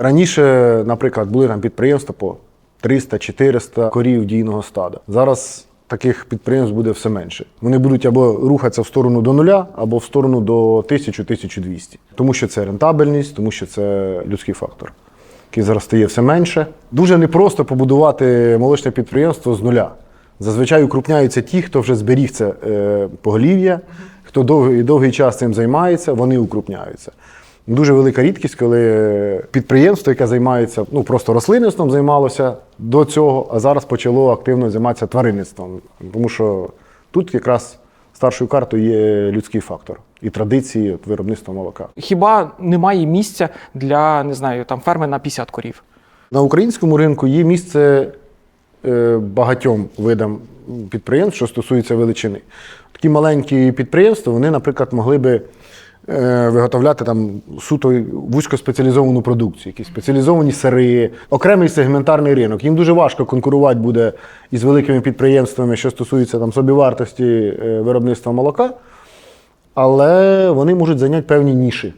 Раніше, наприклад, були там підприємства по 300-400 корів дійного стада. Зараз таких підприємств буде все менше. Вони будуть або рухатися в сторону до нуля, або в сторону до 1000-1200. Тому що це рентабельність, тому що це людський фактор, який зараз стає все менше. Дуже непросто побудувати молочне підприємство з нуля. Зазвичай укрупняються ті, хто вже зберіг це е, поголів'я, хто довгий, довгий час цим займається, вони укрупняються. Дуже велика рідкість, коли підприємство, яке займається ну просто рослинництвом, займалося до цього, а зараз почало активно займатися тваринництвом. Тому що тут якраз старшою картою є людський фактор і традиції виробництва молока. Хіба немає місця для не знаю, там ферми на 50 корів? На українському ринку є місце е, багатьом видам підприємств, що стосується величини. Такі маленькі підприємства, вони, наприклад, могли би е, виготовляти там суто вузькоспеціалізовану продукцію, якісь спеціалізовані сири, окремий сегментарний ринок. Їм дуже важко конкурувати буде із великими підприємствами, що стосується там собівартості е, виробництва молока, але вони можуть зайняти певні ніші.